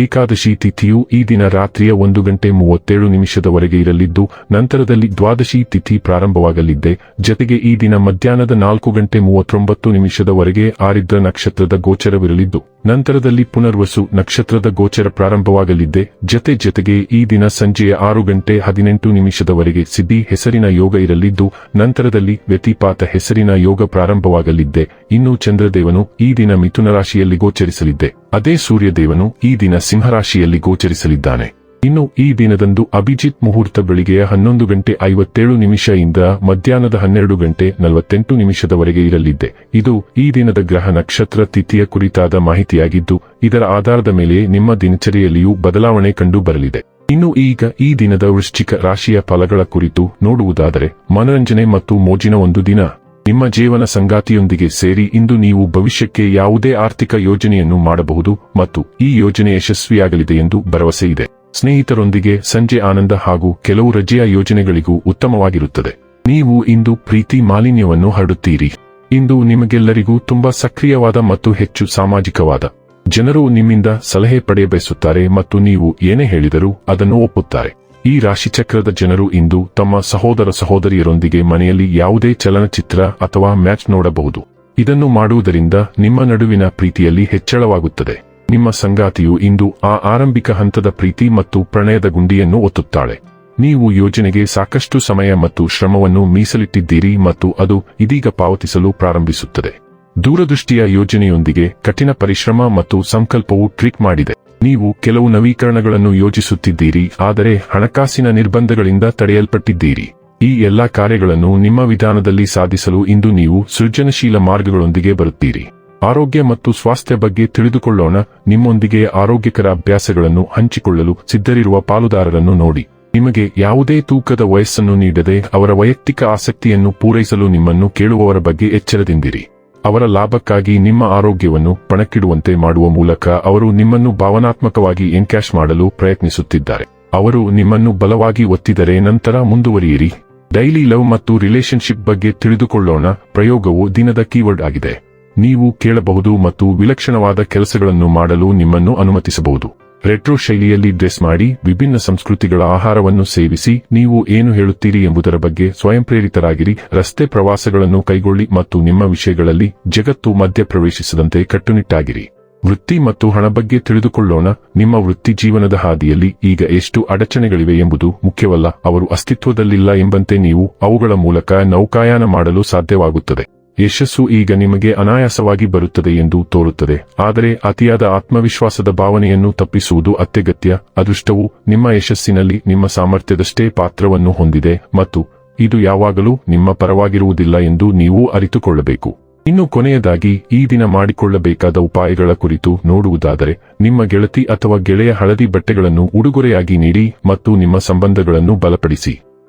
ಏಕಾದಶಿ ತಿಥಿಯು ಈ ದಿನ ರಾತ್ರಿಯ ಒಂದು ಗಂಟೆ ಮೂವತ್ತೇಳು ನಿಮಿಷದವರೆಗೆ ಇರಲಿದ್ದು, ನಂತರದಲ್ಲಿ ದ್ವಾದಶಿ ತಿಥಿ ಪ್ರಾರಂಭವಾಗಲಿದ್ದೆ. ಜತೆಗೆ ಈ ದಿನ ಮಧ್ಯಾಹ್ನದ ನಾಲ್ಕು ಗಂಟೆ ಮೂವತ್ತೊಂಬತ್ತು ನಿಮಿಷದವರೆಗೆ ಆರಿದ್ರ ನಕ್ಷತ್ರದ ಗೋಚರವಿರಲಿದ್ದು, ನಂತರದಲ್ಲಿ ಪುನರ್ವಸು ನಕ್ಷತ್ರದ ಗೋಚರ ಪ್ರಾರಂಭವಾಗಲಿದ್ದೆ. ಜತೆ ಜತೆಗೆ ಈ ದಿನ ಸಂಜೆಯ ಆರು ಗಂಟೆ ಹದಿನೆಂಟು ನಿಮಿಷದವರೆಗೆ ಸಿದ್ಧಿ ಹೆಸರಿನ ಯೋಗ ಇರಲಿದ್ದು, ನಂತರದಲ್ಲಿ ವ್ಯತಿಪಾತ ಹೆಸರಿನ ಯೋಗ ಪ್ರಾರಂಭವಾಗಲಿದ್ದೆ. ಇನ್ನು ಚಂದ್ರದೇವನು ಈ ದಿನ ಮಿಥುನ ರಾಶಿಯಲ್ಲಿ ಗೋಚರಿಸಲಿದ್ದೆ. ಅದೇ ಸೂರ್ಯದೇವನು ಈ ದಿನ ಸಿಂಹರಾಶಿಯಲ್ಲಿ ಗೋಚರಿಸಲಿದ್ದಾನೆ. ಇನ್ನು ಈ ದಿನದಂದು ಅಭಿಜಿತ್ ಮುಹೂರ್ತ ಬೆಳಿಗ್ಗೆಯ ಹನ್ನೊಂದು ಗಂಟೆ ಐವತ್ತೇಳು ನಿಮಿಷದಿಂದ ಮಧ್ಯಾಹ್ನದ ಹನ್ನೆರಡು ಗಂಟೆ ನಲವತ್ತೆಂಟು ನಿಮಿಷದವರೆಗೆ ಇರಲಿದೆ ಇದು ಈ ದಿನದ ಗ್ರಹ ನಕ್ಷತ್ರ ತಿಥಿಯ ಕುರಿತಾದ ಮಾಹಿತಿಯಾಗಿದ್ದು, ಇದರ ಆಧಾರದ ಮೇಲೆ ನಿಮ್ಮ ದಿನಚರಿಯಲ್ಲಿಯೂ ಬದಲಾವಣೆ ಕಂಡು ಬರಲಿದೆ ಇನ್ನು ಈಗ ಈ ದಿನದ ವೃಶ್ಚಿಕ ರಾಶಿಯ ಫಲಗಳ ಕುರಿತು ನೋಡುವುದಾದರೆ, ಮನರಂಜನೆ ಮತ್ತು ಮೋಜಿನ ಒಂದು ದಿನ. ನಿಮ್ಮ ಜೀವನ ಸಂಗಾತಿಯೊಂದಿಗೆ ಸೇರಿ ಇಂದು ನೀವು ಭವಿಷ್ಯಕ್ಕೆ ಯಾವುದೇ ಆರ್ಥಿಕ ಯೋಜನೆಯನ್ನು ಮಾಡಬಹುದು ಮತ್ತು ಈ ಯೋಜನೆ ಯಶಸ್ವಿಯಾಗಲಿದೆ ಎಂದು ಭರವಸೆ ಇದೆ. ಸ್ನೇಹಿತರೊಂದಿಗೆ ಸಂಜೆ ಆನಂದ ಹಾಗೂ ಕೆಲವು ರಜೆಯ ಯೋಜನೆಗಳಿಗೂ ಉತ್ತಮವಾಗಿರುತ್ತದೆ. ನೀವು ಇಂದು ಪ್ರೀತಿ ಮಾಲಿನ್ಯವನ್ನು ಹರಡುತ್ತೀರಿ. ಇಂದು ನಿಮಗೆಲ್ಲರಿಗೂ ತುಂಬಾ ಸಕ್ರಿಯವಾದ ಮತ್ತು ಹೆಚ್ಚು ಸಾಮಾಜಿಕವಾದ ಜನರು ನಿಮ್ಮಿಂದ ಸಲಹೆ ಪಡೆಯಬಯಸುತ್ತಾರೆ ಮತ್ತು ನೀವು ಏನೇ ಹೇಳಿದರೂ ಅದನ್ನು ಒಪ್ಪುತ್ತಾರೆ. ಈ ರಾಶಿಚಕ್ರದ ಜನರು ಇಂದು ತಮ್ಮ ಸಹೋದರ ಸಹೋದರಿಯರೊಂದಿಗೆ ಮನೆಯಲ್ಲಿ ಯಾವುದೇ ಚಲನಚಿತ್ರ ಅಥವಾ ಮ್ಯಾಚ್ ನೋಡಬಹುದು. ಇದನ್ನು ಮಾಡುವುದರಿಂದ ನಿಮ್ಮ ನಡುವಿನ ಪ್ರೀತಿಯಲ್ಲಿ ಹೆಚ್ಚಳವಾಗುತ್ತದೆ. ನಿಮ್ಮ ಸಂಗಾತಿಯು ಇಂದು ಆ ಆರಂಭಿಕ ಹಂತದ ಪ್ರೀತಿ ಮತ್ತು ಪ್ರಣಯದ ಗುಂಡಿಯನ್ನು ಒತ್ತುತ್ತಾಳೆ. ನೀವು ಯೋಜನೆಗೆ ಸಾಕಷ್ಟು ಸಮಯ ಮತ್ತು ಶ್ರಮವನ್ನು ಮೀಸಲಿಟ್ಟಿದ್ದೀರಿ ಮತ್ತು ಅದು ಇದೀಗ ಪಾವತಿಸಲು ಪ್ರಾರಂಭಿಸುತ್ತದೆ. ದೂರದೃಷ್ಟಿಯ ಯೋಜನೆಯೊಂದಿಗೆ ಕಠಿಣ ಪರಿಶ್ರಮ ಮತ್ತು ಸಂಕಲ್ಪವು ಟ್ರಿಕ್ ಮಾಡಿದೆ. ನೀವು ಕೆಲವು ನವೀಕರಣಗಳನ್ನು ಯೋಜಿಸುತ್ತಿದ್ದೀರಿ ಆದರೆ ಹಣಕಾಸಿನ ನಿರ್ಬಂಧಗಳಿಂದ ತಡೆಯಲ್ಪಟ್ಟಿದ್ದೀರಿ. ಈ ಎಲ್ಲಾ ಕಾರ್ಯಗಳನ್ನು ನಿಮ್ಮ ವಿಧಾನದಲ್ಲಿ ಸಾಧಿಸಲು ಇಂದು ನೀವು ಸೃಜನಶೀಲ ಮಾರ್ಗಗಳೊಂದಿಗೆ ಬರುತ್ತೀರಿ. ಆರೋಗ್ಯ ಮತ್ತು ಸ್ವಾಸ್ಥ್ಯ ಬಗ್ಗೆ ತಿಳಿದುಕೊಳ್ಳೋಣ, ನಿಮ್ಮೊಂದಿಗೆ ಆರೋಗ್ಯಕರ ಅಭ್ಯಾಸಗಳನ್ನು ಹಂಚಿಕೊಳ್ಳಲು ಸಿದ್ಧರಿರುವ ಪಾಲುದಾರರನ್ನು ನೋಡಿ. ನಿಮಗೆ ಯಾವುದೇ ತೂಕದ ವಯಸ್ಸನ್ನು ನೀಡದೆ ಅವರ ವೈಯಕ್ತಿಕ ಆಸಕ್ತಿಯನ್ನು ಪೂರೈಸಲು ನಿಮ್ಮನ್ನು ಕೇಳುವವರ ಬಗ್ಗೆ ಎಚ್ಚರದಿಂದಿರಿ. ಅವರ ಲಾಭಕ್ಕಾಗಿ ನಿಮ್ಮ ಆರೋಗ್ಯವನ್ನು ಪಣಕ್ಕಿಡುವಂತೆ ಮಾಡುವ ಮೂಲಕ ಅವರು ನಿಮ್ಮನ್ನು ಭಾವನಾತ್ಮಕವಾಗಿ ಎನ್ಕ್ಯಾಶ್ ಮಾಡಲು ಪ್ರಯತ್ನಿಸುತ್ತಿದ್ದಾರೆ. ಅವರು ನಿಮ್ಮನ್ನು ಬಲವಾಗಿ ಒತ್ತಿದರೆ ನಂತರ ಮುಂದುವರಿಯಿರಿ. ಡೈಲಿ ಲವ್ ಮತ್ತು ರಿಲೇಶನ್ಶಿಪ್ ಬಗ್ಗೆ ತಿಳಿದುಕೊಳ್ಳೋಣ. ಪ್ರಯೋಗವು ದಿನದ ಕೀವರ್ಡ್ ಆಗಿದೆ. ನೀವು ಕೇಳಬಹುದು ಮತ್ತು ವಿಲಕ್ಷಣವಾದ ಕೆಲಸಗಳನ್ನು ಮಾಡಲು ನಿಮ್ಮನ್ನು ಅನುಮತಿಸಬಹುದು. ರೆಟ್ರೋ ಶೈಲಿಯಲ್ಲಿ ಡ್ರೆಸ್ ಮಾಡಿ ವಿಭಿನ್ನ ಸಂಸ್ಕೃತಿಗಳ ಆಹಾರವನ್ನು ಸೇವಿಸಿ ನೀವು ಏನು ಹೇಳುತ್ತೀರಿ ಎಂಬುದರ ಬಗ್ಗೆ ಸ್ವಯಂ ಪ್ರೇರಿತರಾಗಿರಿ. ರಸ್ತೆ ಪ್ರವಾಸಗಳನ್ನು ಕೈಗೊಳ್ಳಿ ಮತ್ತು ನಿಮ್ಮ ವಿಷಯಗಳಲ್ಲಿ ಜಗತ್ತು ಮಧ್ಯ ಪ್ರವೇಶಿಸದಂತೆ ಕಟ್ಟುನಿಟ್ಟಾಗಿರಿ. ವೃತ್ತಿ ಮತ್ತು ಹಣ ಬಗ್ಗೆ ತಿಳಿದುಕೊಳ್ಳೋಣ. ನಿಮ್ಮ ವೃತ್ತಿ ಜೀವನದ ಹಾದಿಯಲ್ಲಿ ಈಗ ಎಷ್ಟು ಅಡಚಣೆಗಳಿವೆ ಎಂಬುದು ಮುಖ್ಯವಲ್ಲ. ಅವರು ಅಸ್ತಿತ್ವದಲ್ಲಿಲ್ಲ ಎಂಬಂತೆ ನೀವು ಅವುಗಳ ಮೂಲಕ ನೌಕಾಯಾನ ಮಾಡಲು ಸಾಧ್ಯವಾಗುತ್ತದೆ. ಯಶಸ್ಸು ಈಗ ನಿಮಗೆ ಅನಾಯಾಸವಾಗಿ ಬರುತ್ತದೆ ಎಂದು ತೋರುತ್ತದೆ. ಆದರೆ ಅತಿಯಾದ ಆತ್ಮವಿಶ್ವಾಸದ ಭಾವನೆಯನ್ನು ತಪ್ಪಿಸುವುದು ಅತ್ಯಗತ್ಯ. ಅದೃಷ್ಟವು ನಿಮ್ಮ ಯಶಸ್ಸಿನಲ್ಲಿ ನಿಮ್ಮ ಸಾಮರ್ಥ್ಯದಷ್ಟೇ ಪಾತ್ರವನ್ನು ಹೊಂದಿದೆ ಮತ್ತು ಇದು ಯಾವಾಗಲೂ ನಿಮ್ಮ ಪರವಾಗಿರುವುದಿಲ್ಲ ಎಂದು ನೀವು ಅರಿತುಕೊಳ್ಳಬೇಕು. ಇನ್ನು ಕೊನೆಯದಾಗಿ, ಈ ದಿನ ಮಾಡಿಕೊಳ್ಳಬೇಕಾದ ಉಪಾಯಗಳ ಕುರಿತು ನೋಡುವುದಾದರೆ, ನಿಮ್ಮ ಗೆಳತಿ ಅಥವಾ ಗೆಳೆಯ ಹಳದಿ ಬಟ್ಟೆಗಳನ್ನು ಉಡುಗೊರೆಯಾಗಿ ನೀಡಿ ಮತ್ತು ನಿಮ್ಮ ಸಂಬಂಧಗಳನ್ನು ಬಲಪಡಿಸಿ.